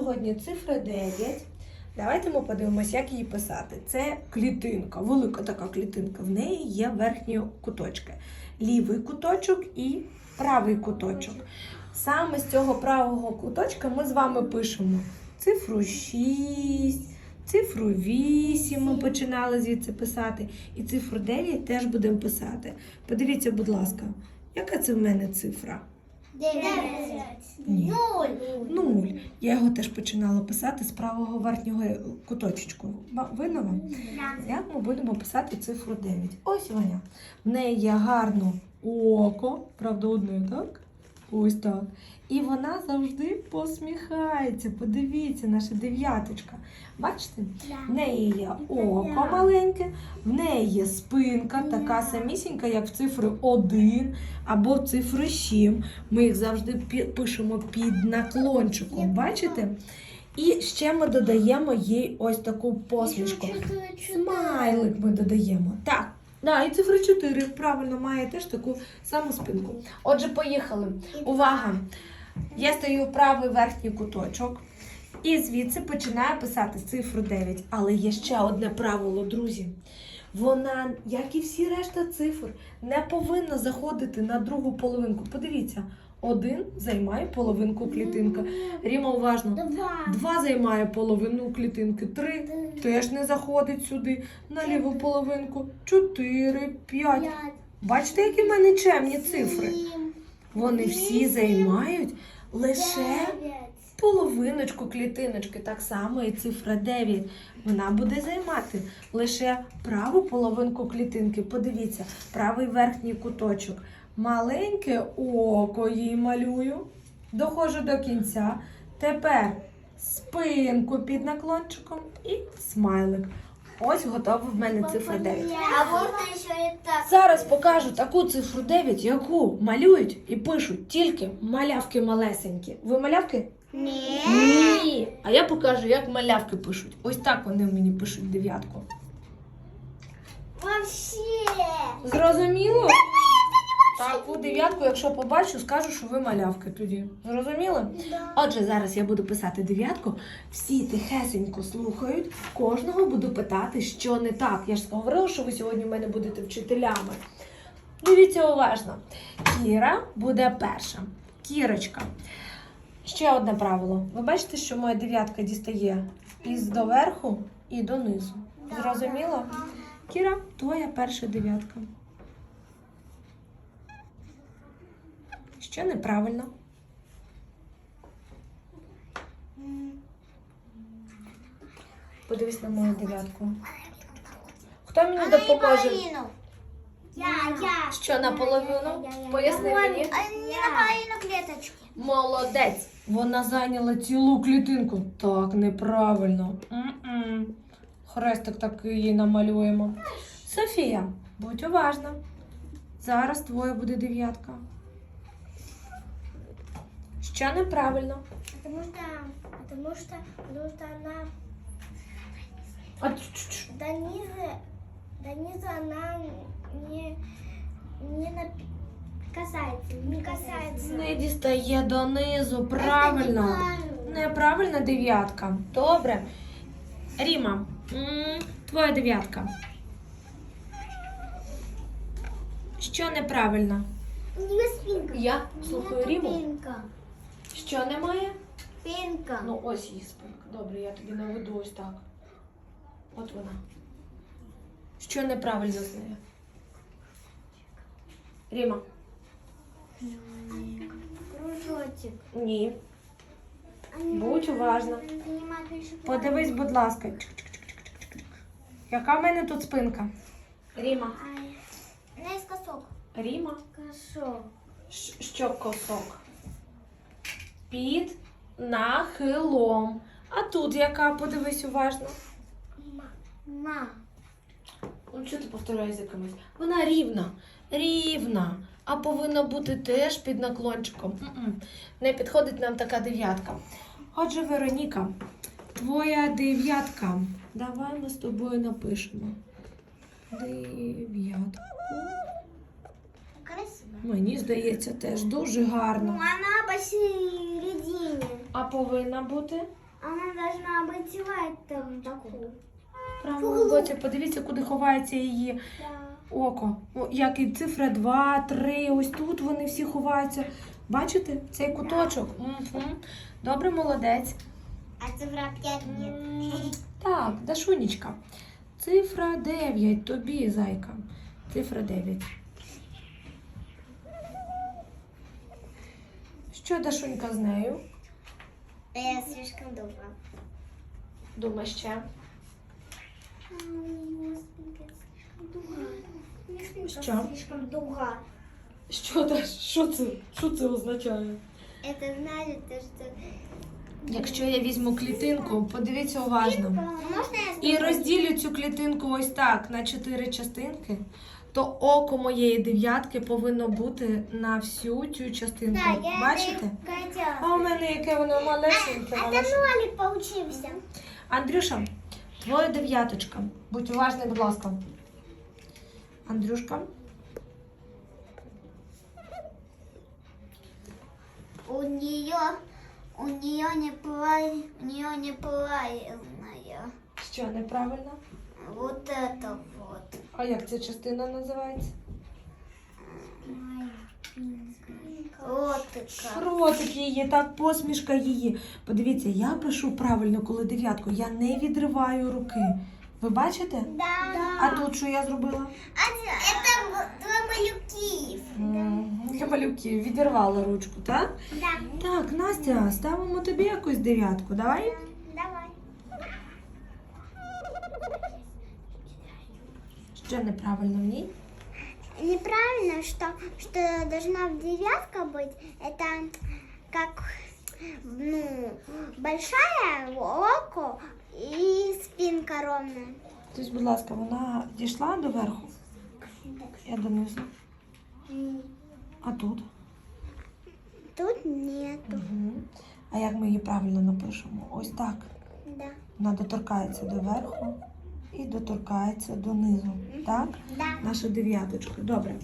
сьогодні цифра 9. Давайте ми подивимося, як її писати. Це клітинка, велика така клітинка. В неї є верхні куточки. Лівий куточок і правий куточок. Саме з цього правого куточка ми з вами пишемо цифру 6. Цифру 8 ми починали звідси писати. І цифру 9 теж будемо писати. Подивіться, будь ласка, яка це в мене цифра? 9. Я його теж починала писати з правого верхнього куточку. Ба- Видно вам? Як ми будемо писати цифру 9? Ось вона. В неї є гарно око, правда, одне, так? Ось так. І вона завжди посміхається. Подивіться, наша дев'яточка. Бачите? В неї є око маленьке, в неї є спинка, така самісінька, як в цифри 1 або в цифри 7. Ми їх завжди пишемо під наклончиком. Бачите? І ще ми додаємо їй ось таку посмішку. Смайлик ми додаємо. Так. Да, і цифра 4 правильно має теж таку саму спинку. Отже, поїхали. Увага! Я стою в правий верхній куточок. І звідси починаю писати цифру 9. Але є ще одне правило, друзі. Вона, як і всі решта цифр, не повинна заходити на другу половинку. Подивіться, один займає половинку клітинка. Ріма уважно. Два. Два займає половину клітинки. Три теж не заходить сюди. На ліву половинку. Чотири, п'ять. Бачите, які в мене чемні цифри? Вони всі займають лише. Половиночку клітиночки. Так само і цифра 9. Вона буде займати лише праву половинку клітинки. Подивіться, правий верхній куточок. Маленьке око їй малюю. Доходжу до кінця. Тепер спинку під наклончиком і смайлик. Ось готова в мене цифра 9. А можна ще і так. Зараз покажу таку цифру 9, яку малюють і пишуть тільки малявки малесенькі. Ви малявки? Ні. Ні. А я покажу, як малявки пишуть. Ось так вони мені пишуть дев'ятку. Вообще. Зрозуміло? Таку дев'ятку, якщо побачу, скажу, що ви малявки тоді. Зрозуміли? Да. Отже, зараз я буду писати дев'ятку. Всі тихесенько слухають. Кожного буду питати, що не так. Я ж говорила, що ви сьогодні в мене будете вчителями. Дивіться уважно. Кіра буде перша. Кірочка. Ще одне правило. Ви бачите, що моя дев'ятка дістає із доверху і донизу. Зрозуміло? Кіра, твоя перша дев'ятка. Що неправильно? Подивись на мою дев'ятку. Хто мені допоможе? Я, я. Що наполовину? Поясни мені. Не наполовину клеточки. Молодець. Вона зайняла цілу клітинку. Так, неправильно. М-м. Хрестик такий їй намалюємо. Софія, будь уважна. Зараз твоя буде дев'ятка. Що неправильно? Потому что, потому что, потому что она А, до низа, до низа она не, не на, касается, не касается. Не дістає донизу. Правильно. Неправильна дев'ятка. Добре. Ріма, твоя дев'ятка. Що неправильно? У нее спинка. Я слухаю Ріму. Що немає? Спинка. Ну, ось її спинка. Добре, я тобі наведу ось так. От вона. Що неправильно з нею? Ріма. Кружочек. Ні. Будь уважна. Подивись, будь ласка. Яка в мене тут спинка? Ріма. Ай. Наискосок. Ріма. Косок. Що косок? Під нахилом. А тут яка? Подивись уважно. Ма. Ну, що ти повторяєш за якимось? Вона рівна. Рівна. А повинна бути теж під наклончиком. М-м. Не підходить нам така дев'ятка. Отже, Вероніка, твоя дев'ятка. Давай ми з тобою напишемо. Дев'ятку. Красиво. Мені здається, теж дуже гарно. Ну, она посередине. А повинна бути Она должна быть в этом боку. Правому боці. Подивіться, куди ховається її око. О, як і цифра 2, 3, ось тут вони всі ховаються. Бачите, цей куточок. Мгм. Добре, молодець. А цифра 5 нет. Так, Дашунечка. Цифра 9, тобі, зайка. Цифра 9. Що Дашунька з нею? Я слишком долго. Думає ще. Що? Слишком дуга. Що, Даш? Що це? Що це означає? Это значит, то, что... Якщо я візьму клітинку, подивіться уважно. Можно я І розділю цю клітинку ось так на чотири частинки, то око моєї дев'ятки повинно бути на всю цю частинку. Да, я Бачите? это и хотела. А у мене яке воно малесеньке. Это малесеньке. нолик получился. Андрюша, твоя дев'яточка. Будь уважний, будь ласка. Андрюшка. У нее, у нее неправильно, у нее неправильная. Що неправильно? Вот это вот. А як ця частина називається? Ротика. Ротик її, так, посмішка її. Подивіться, я пишу правильно, коли дев'ятку. Я не відриваю руки. Ви бачите? Да. А тут що я зробила? Это два малюки. М, Для малюків відірвала ручку, так? Да. Так, Настя, ставимо тобі якусь дев'ятку. Давай. Давай. Що неправильно в ній? Неправильно, что, что должна девятка быть. Это как ну, большая око и спинка ровная. Тобто, будь ласка, вона дійшла до верху? Я донизу. А тут? Тут нету. Угу. А як ми її правильно напишемо? Ось так. Да. Вона доторкається до верху і доторкається донизу. Так? Да. Наша дев'яточка. Добре.